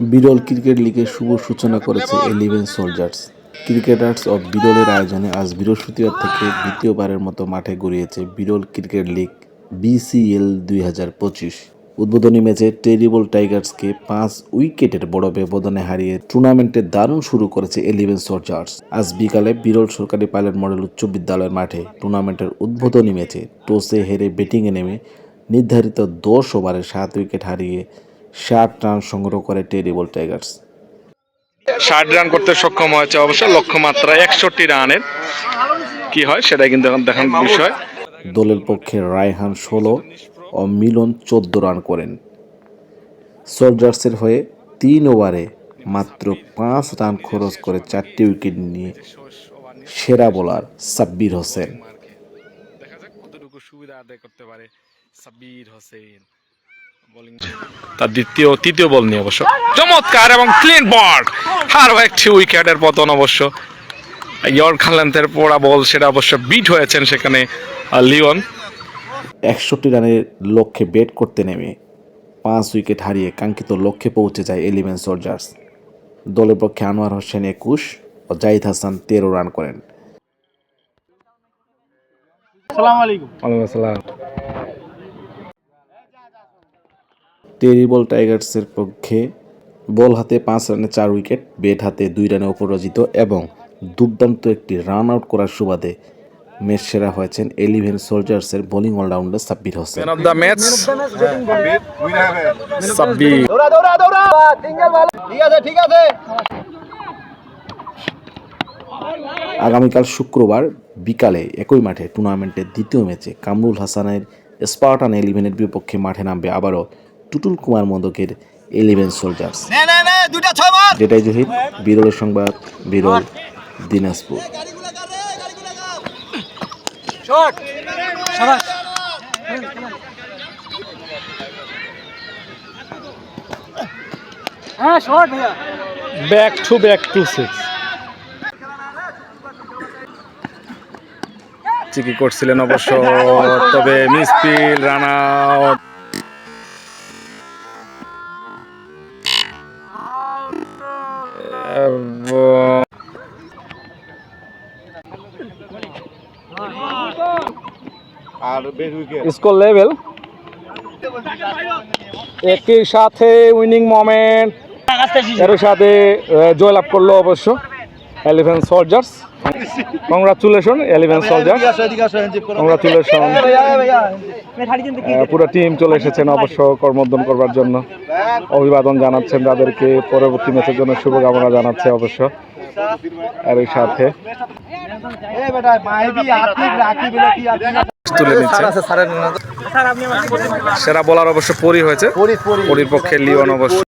বিরল ক্রিকেট লিগের শুভ সূচনা করেছে এলিভেন সোলজার্স ক্রিকেটার্স অব বিরলের আয়োজনে আজ বৃহস্পতিবার থেকে দ্বিতীয়বারের মতো মাঠে গড়িয়েছে বিরল ক্রিকেট লিগ বিসিএল দুই হাজার পঁচিশ। উদ্বোধনী ম্যাচে টেরিবল টাইগার্সকে পাঁচ উইকেটের বড় ব্যবধানে হারিয়ে টুর্নামেন্টে দারুণ শুরু করেছে এলিভেন সোলজার্স আজ বিকালে বিরল সরকারি পাইলট মডেল উচ্চ বিদ্যালয়ের মাঠে টুর্নামেন্টের উদ্বোধনী ম্যাচে টসে হেরে ব্যাটিংয়ে নেমে নির্ধারিত দশ ওভারে সাত উইকেট হারিয়ে ষাট রান সংগ্রহ করে টেরিবল টাইগার্স। ষাট রান করতে সক্ষম হয়েছে অবশ্য লক্ষ্যমাত্রা একষট্টি রানের। কি হয় সেটা কিন্তু এখন দেখার বিষয়। দলের পক্ষে রায়হান ষোলো ও মিলন চোদ্দ রান করেন। সোলজার্সের হয়ে তিন ওভারে মাত্র পাঁচ রান খরচ করে চারটি উইকেট নিয়ে সেরা বোলার সাব্বির হোসেন। দেখা যাক কতটুকু সুবিধা আদায় করতে পারে সাব্বির হোসেন। তার দ্বিতীয় তৃতীয় বল নিয়ে অবশ্য। চমৎকার এবং ক্লিন বল আরও একটি উইকেটের পতন অবশ্য। ইয়র্ক খালেন্তের পোড়া বল সেটা অবশ্য বিট হয়েছেন সেখানে লিওন। একষট্টি রানের লক্ষ্যে ব্যাট করতে নেমে পাঁচ উইকেট হারিয়ে কাঙ্ক্ষিত লক্ষ্যে পৌঁছে যায় এলিভেন সোলজার্স দলের পক্ষে আনোয়ার হোসেন একুশ ও জাহিদ হাসান তেরো রান করেন। আসসালামু আলাইকুম। ওয়ালাইকুম আসসালাম। টেরিবল টাইগার্সের পক্ষে বল হাতে পাঁচ রানে চার উইকেট ব্যাট হাতে দুই রানে অপরাজিত এবং দুর্দান্ত একটি রান আউট করার সুবাদে ম্যাচ সেরা হয়েছেন eleven সোলজার্সের bowling allrounder Sabbir Hossain. Of the match Sabbir. দৌড়া দৌড়া দৌড়া সিঙ্গেল ভালো ঠিক আছে ঠিক আছে। আগামীকাল শুক্রবার বিকালে একই মাঠে টুর্নামেন্টের দ্বিতীয় ম্যাচে কামরুল হাসানের স্পার্টান এলিভেনের বিপক্ষে মাঠে নামবে আবারও টুটুল কুমার মদকের এলিভেন সোলজার্স নে নে নে দুটা ছয় মার যেটাই জহির বিরলের সংবাদ বিরল দিনাজপুর। হ্যাঁ back to back two six চিকি করছিলেন অবশ্য তবে misfield run out. Score level. একই সাথে উইনিং মোমেন্ট। এর সাথে জয়লাভ করল অবশ্য। Eleven soldiers congratulation eleven soldiers congratulation পুরো টিম চলে এসেছেন অবশ্য কর্মোদ্যম করবার জন্য। অভিবাদন জানাচ্ছেন তাদেরকে পরবর্তী ম্যাচের জন্য শুভকামনা জানাচ্ছে অবশ্য। এর সাথে। এ বেটা মাইবি আতিক রাখি বলে কি আতিক তুলে নিচ্ছে। সেরা বলার অবশ্য পরি হয়েছে। পরি পরি। পরির পক্ষে লিওন অবশ্য।